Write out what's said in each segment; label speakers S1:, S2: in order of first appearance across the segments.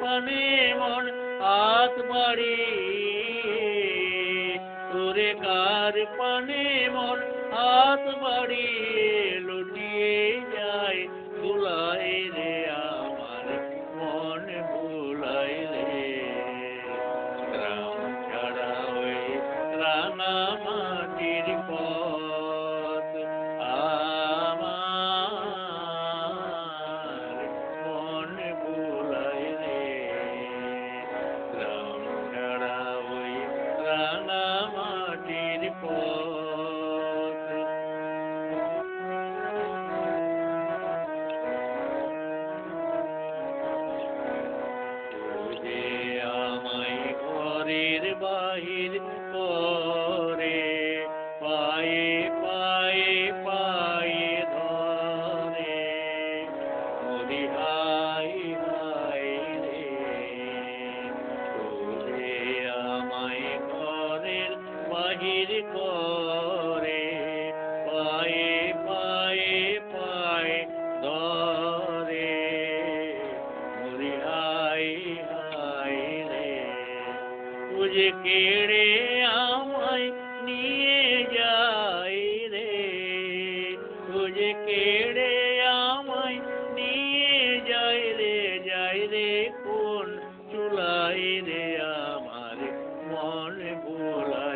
S1: পানে মন হাত বাড়ি। তোরে কার পানে মন হাত বাড়ি লুটিয়ে যায় দুলাই রে আমার মন, ভুলাই রে। গ্রাম বাহির করে। পায়ে পায়ে পায়ে ধরে। মরি হাই হাই রে। তুঝে কেড়ে আমায় নিয়ে যাই রে। তুঝে কেড়ে আমায় নিয়ে যাই রে যাই রে কোন চুলাই রে আমার মন ভোলাই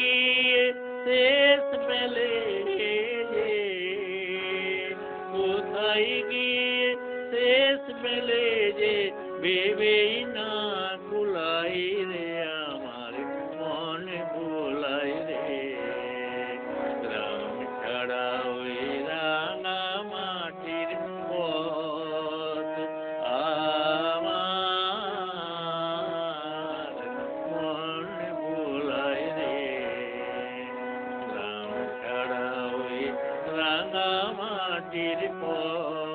S1: ভেবেই না কুলাই রে, আমার মন ভোলাই রে। গ্রাম ছাড়া রাঙা মাটির পথ আমার মন ভোলাই রে। গ্রাম ছাড়া রাঙা মাটির পথ